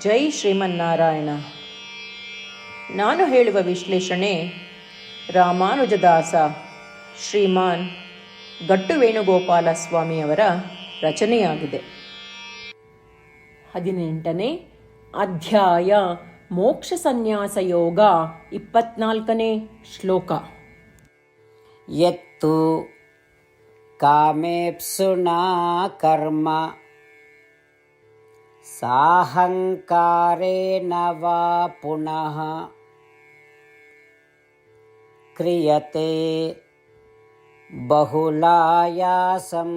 ಜೈ ಶ್ರೀಮನ್ನಾರಾಯಣ. ನಾನು ಹೇಳುವ ವಿಶ್ಲೇಷಣೆ ರಾಮಾನುಜದಾಸ ಶ್ರೀಮಾನ್ ಗಟ್ಟು ವೇಣುಗೋಪಾಲ ಸ್ವಾಮಿಯವರ ರಚನೆಯಾಗಿದೆ. ಹದಿನೆಂಟನೇ ಅಧ್ಯಾಯ ಮೋಕ್ಷ ಸನ್ಯಾಸ ಯೋಗ ಇಪ್ಪತ್ನಾಲ್ಕನೇ ಶ್ಲೋಕ. ಎತ್ತು ಕಾಮೇಪ್ಸುಣ ಕರ್ಮ साहङ्कारेण वा पुनः क्रियते बहुलायासं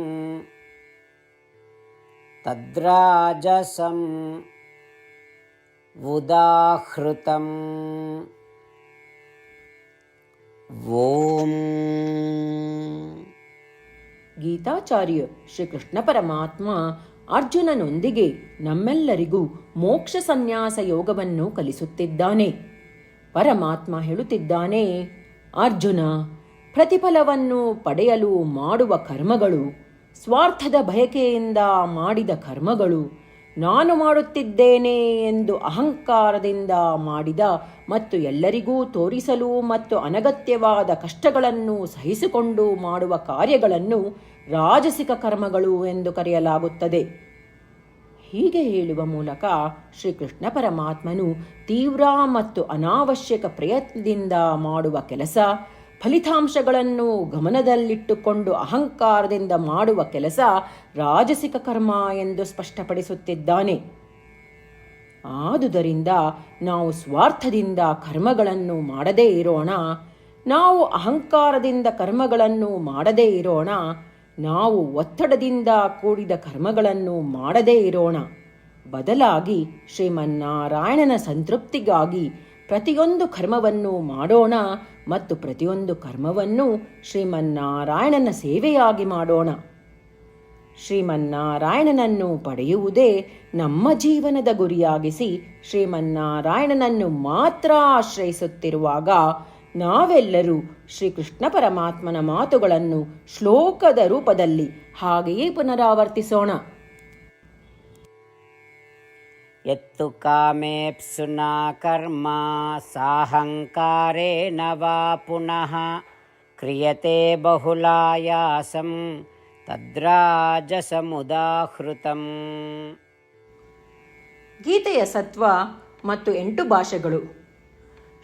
तद्राजसम् उदाहृतम्। ॐ गीताचार्य श्रीकृष्णपरमात्मा ಅರ್ಜುನನೊಂದಿಗೆ ನಮ್ಮೆಲ್ಲರಿಗೂ ಮೋಕ್ಷ ಸನ್ಯಾಸ ಯೋಗವನ್ನು ಕಲಿಸುತ್ತಿದ್ದಾನೆ. ಪರಮಾತ್ಮ ಹೇಳುತ್ತಿದ್ದಾನೆ, ಅರ್ಜುನ, ಪ್ರತಿಫಲವನ್ನು ಪಡೆಯಲು ಮಾಡುವ ಕರ್ಮಗಳು, ಸ್ವಾರ್ಥದ ಬಯಕೆಯಿಂದ ಮಾಡಿದ ಕರ್ಮಗಳು, ನಾನು ಮಾಡುತ್ತಿದ್ದೇನೆ ಎಂದು ಅಹಂಕಾರದಿಂದ ಮಾಡಿದ ಮತ್ತು ಎಲ್ಲರಿಗೂ ತೋರಿಸಲು ಮತ್ತು ಅನಗತ್ಯವಾದ ಕಷ್ಟಗಳನ್ನು ಸಹಿಸಿಕೊಂಡು ಮಾಡುವ ಕಾರ್ಯಗಳನ್ನು ರಾಜಸಿಕ ಕರ್ಮಗಳು ಎಂದು ಕರೆಯಲಾಗುತ್ತದೆ. ಹೀಗೆ ಹೇಳುವ ಮೂಲಕ ಶ್ರೀಕೃಷ್ಣ ಪರಮಾತ್ಮನು ತೀವ್ರ ಮತ್ತು ಅನಾವಶ್ಯಕ ಪ್ರಯತ್ನದಿಂದ ಮಾಡುವ ಕೆಲಸ, ಫಲಿತಾಂಶಗಳನ್ನು ಗಮನದಲ್ಲಿಟ್ಟುಕೊಂಡು ಅಹಂಕಾರದಿಂದ ಮಾಡುವ ಕೆಲಸ ರಾಜಸಿಕ ಕರ್ಮ ಎಂದು ಸ್ಪಷ್ಟಪಡಿಸುತ್ತಿದ್ದಾನೆ. ಆದುದರಿಂದ ನಾವು ಸ್ವಾರ್ಥದಿಂದ ಕರ್ಮಗಳನ್ನು ಮಾಡದೇ ಇರೋಣ, ನಾವು ಅಹಂಕಾರದಿಂದ ಕರ್ಮಗಳನ್ನು ಮಾಡದೇ ಇರೋಣ ನಾವು ಒತ್ತಡದಿಂದ ಕೂಡಿದ ಕರ್ಮಗಳನ್ನು ಮಾಡದೇ ಇರೋಣ. ಬದಲಾಗಿ ಶ್ರೀಮನ್ನಾರಾಯಣನ ಸಂತೃಪ್ತಿಗಾಗಿ ಪ್ರತಿಯೊಂದು ಕರ್ಮವನ್ನು ಮಾಡೋಣ ಮತ್ತು ಪ್ರತಿಯೊಂದು ಕರ್ಮವನ್ನು ಶ್ರೀಮನ್ನಾರಾಯಣನ ಸೇವೆಯಾಗಿ ಮಾಡೋಣ. ಶ್ರೀಮನ್ನಾರಾಯಣನನ್ನು ಪಡೆಯುವುದೇ ನಮ್ಮ ಜೀವನದ ಗುರಿಯಾಗಿಸಿ ಶ್ರೀಮನ್ನಾರಾಯಣನನ್ನು ಮಾತ್ರ ಆಶ್ರಯಿಸುತ್ತಿರುವಾಗ ನಾವೆಲ್ಲರೂ ಶ್ರೀಕೃಷ್ಣ ಪರಮಾತ್ಮನ ಮಾತುಗಳನ್ನು ಶ್ಲೋಕದ ರೂಪದಲ್ಲಿ ಹಾಗೆಯೇ ಪುನರಾವರ್ತಿಸೋಣ. ಎತ್ತು ಕಾಮೇಪ್ಸುನಾ ಕರ್ಮ ಸಾಹಂಕಾರೇ ವಾ ಪುನಃ ಕ್ರಿಯತೆ ಬಹುಲಾಯಾಸಂ ತದ್ರಾಜಸಮುದಾಹೃತಂ. ಗೀತೆಯ ಸತ್ವ ಮತ್ತು ಎಂಟು ಭಾಷೆಗಳು.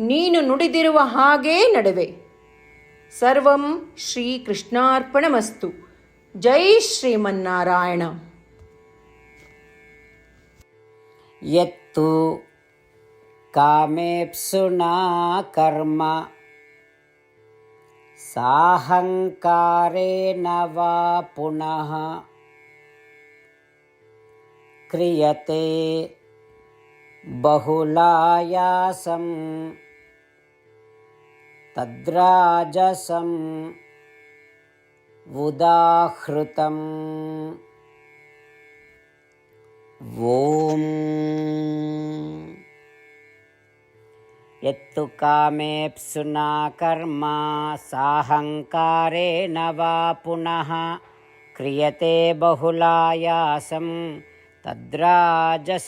ನೀನು ನುಡಿದಿರುವ ಹಾಗೇ ನಡುವೆ ಸರ್ವಂ ಶ್ರೀಕೃಷ್ಣಾರ್ಪಣಮಸ್ತು ಜೈ ಶ್ರೀಮನ್ನಾರಾಯಣ यत्तु कामेप्सुना कर्म साहङ्कारेण वा पुनः क्रियते बहुलायासम् तद्राजसम् उदाहृतम् ॐ यत्तु कामेप्सुना कर्म साहङ्कारेण वा पुनः क्रियते बहुलायासं तद्राजसमुदाहृतम्